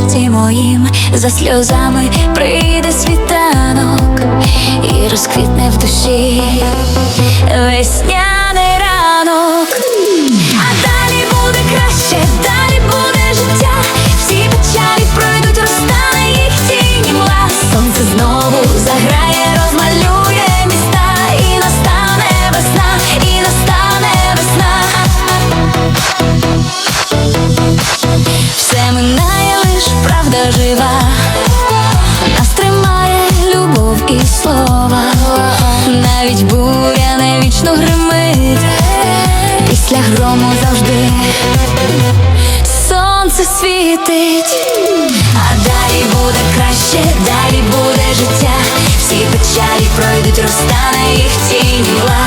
Серці моїм, за сльозами прийде світанок і розквітне в душі. Весняний Навіть буря не вічно гримить. Після грому завжди сонце світить, а далі буде краще, далі буде життя. Всі печалі пройдуть, розтане їх тінь мла.